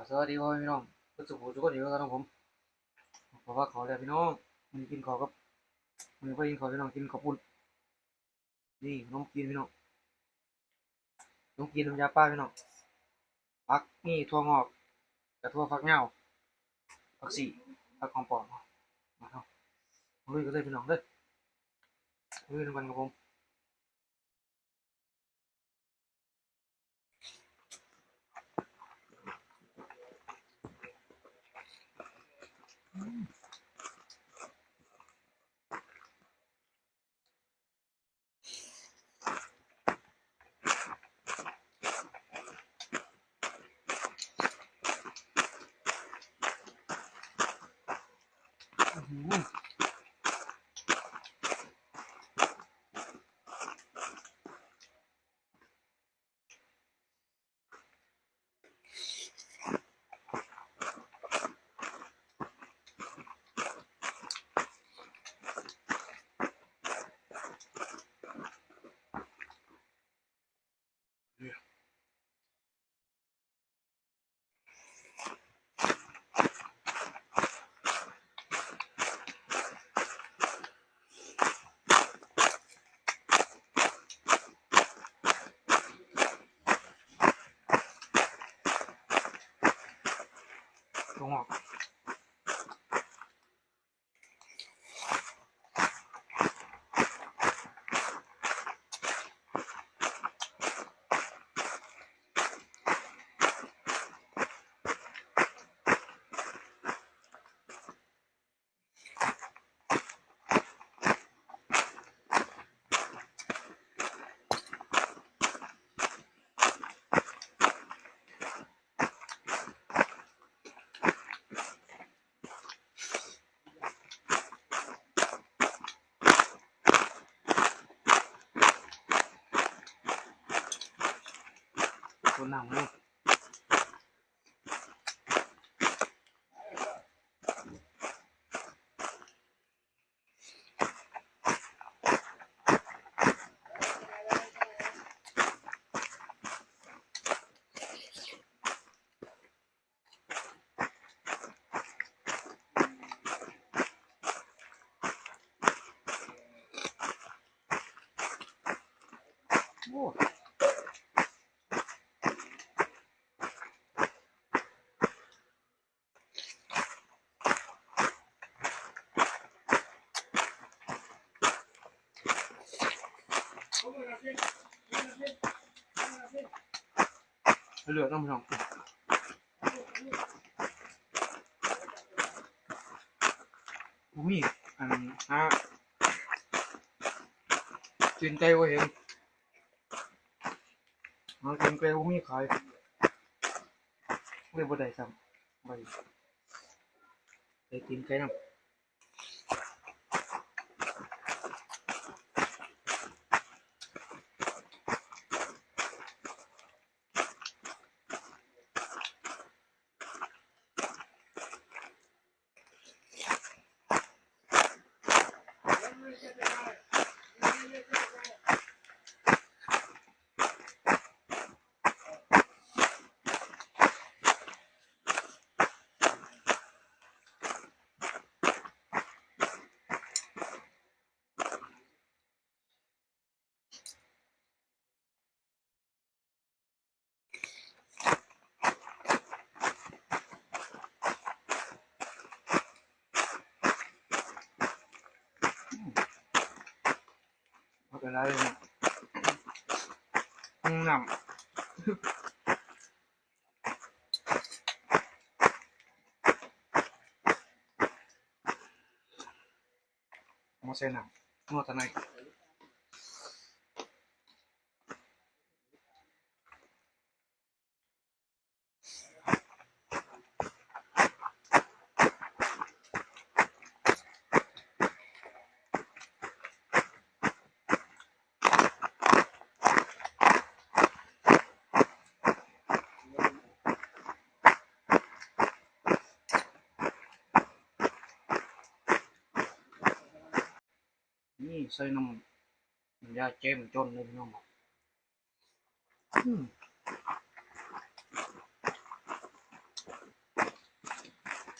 ก็สวัสดีพ่อพี่น้องทุกสุขทุกคนอยู่กับผมเพราะว่าขาแล้วพี่น้องมันกินข้าวกับมือไปกินข้าวพี่น้องกินข้าวปุ้นนี่น้องกินพี่น้องน้องกินน้ำยาป้าพี่น้องผักนี่ถั่วงอกกระถั่วฟักเงาผักสีผักของปลอมมาเนาะมาลุยกันเลยพี่น้องเด้อลุยน้ำกันกับผม ถั่ว งอกตั เลยโอ้เหลือน้ำพี่น้องผมมีอันฮะกินไก่ว่าเห็นมากินไก่ว่ามีขายเลยบ่ได้ซ้ำไปไปกินไก่น้ำ Yeah. ไม่เป็นไรเลย xây nó mình, mình ra che mình chôn lên nhau mà hmm.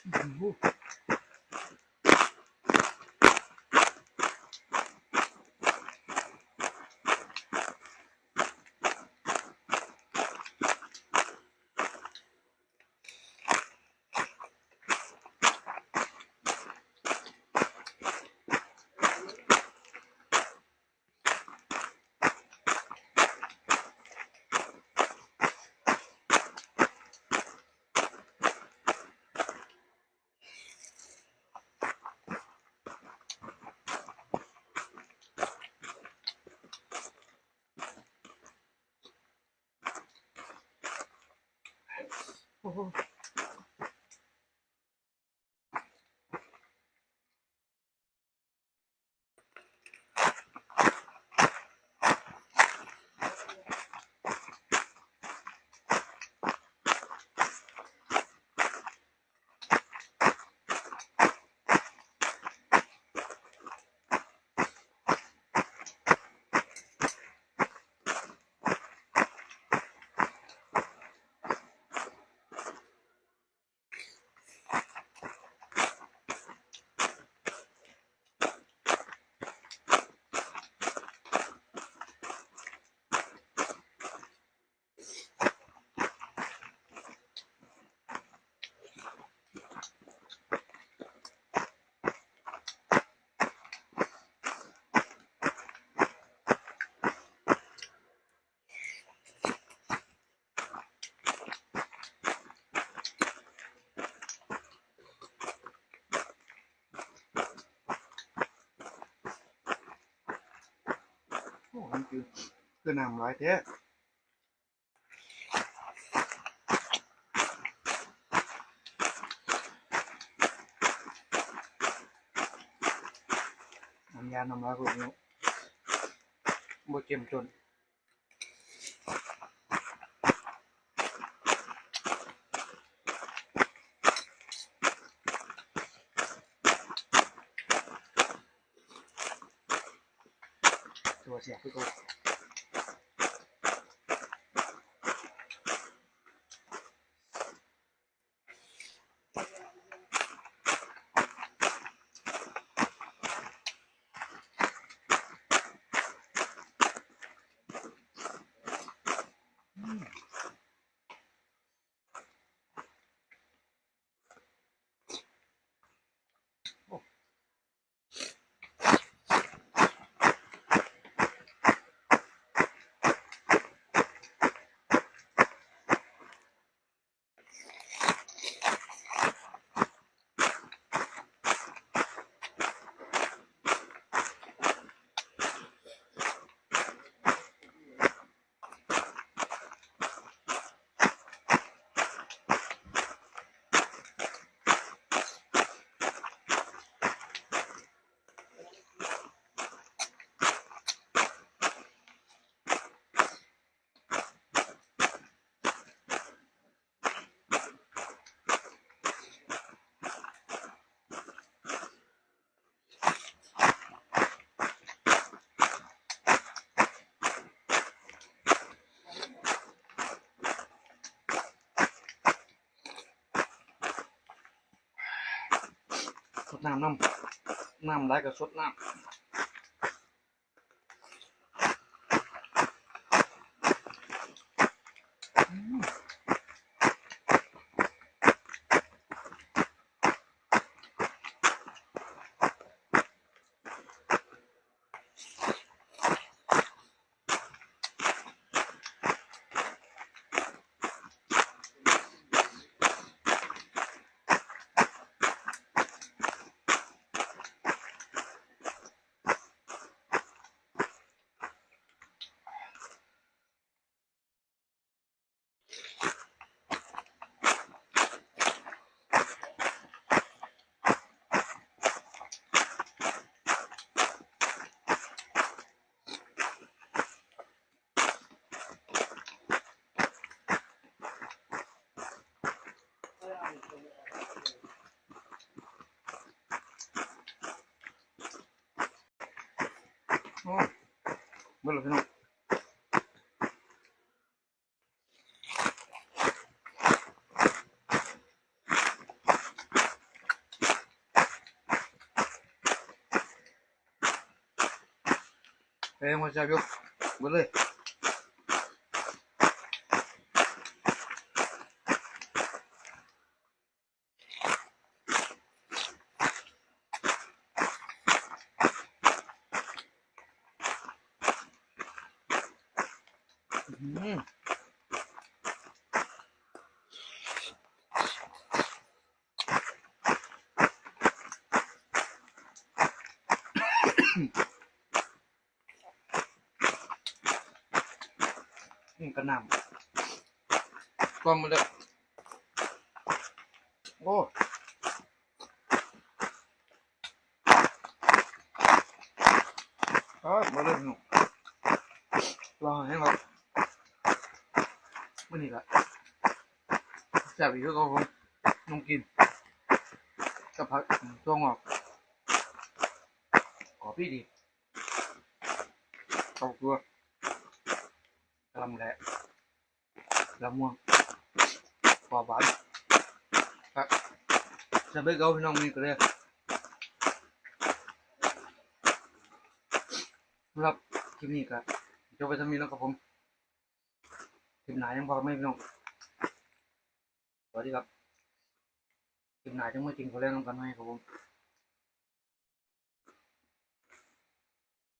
Mm-hmm. วดตะไนนี่ใส่น้ำน้ำยาเจมจนเลยพี่น้องบอกอืม โอ้โหโอ้มันคือคือน้ำร้ายแท้น้ำยาน้ำร้ายพวกนี้บ่เจ็มจน ตัวเน้ำน้ำน้ำไร้กับสดน้ำ rất là ngon Vem, Rogério. Beleza. น้องเอ้ยมาจับอยู่กระนำกล้องมาเลยโอ้ครับมาเลยหนูรอให้ครับ มื่อนี้ละแซ่บอีกก็ผมนุ่งกินกับผักตัวงอกขอพี่ดีเข้าตัวกำลังแหละละม่วงกว่าบานครับจะไปเกาพี่น้องมีก็เลยสำหรับคลิปนี้ก็จบไปทำนี้แล้วครับผม ลิปหนายังพอไม่พี่น้องสวัสดีครับคลิปหนาจังไม่จริงเขาเล่นกันไหมครับผม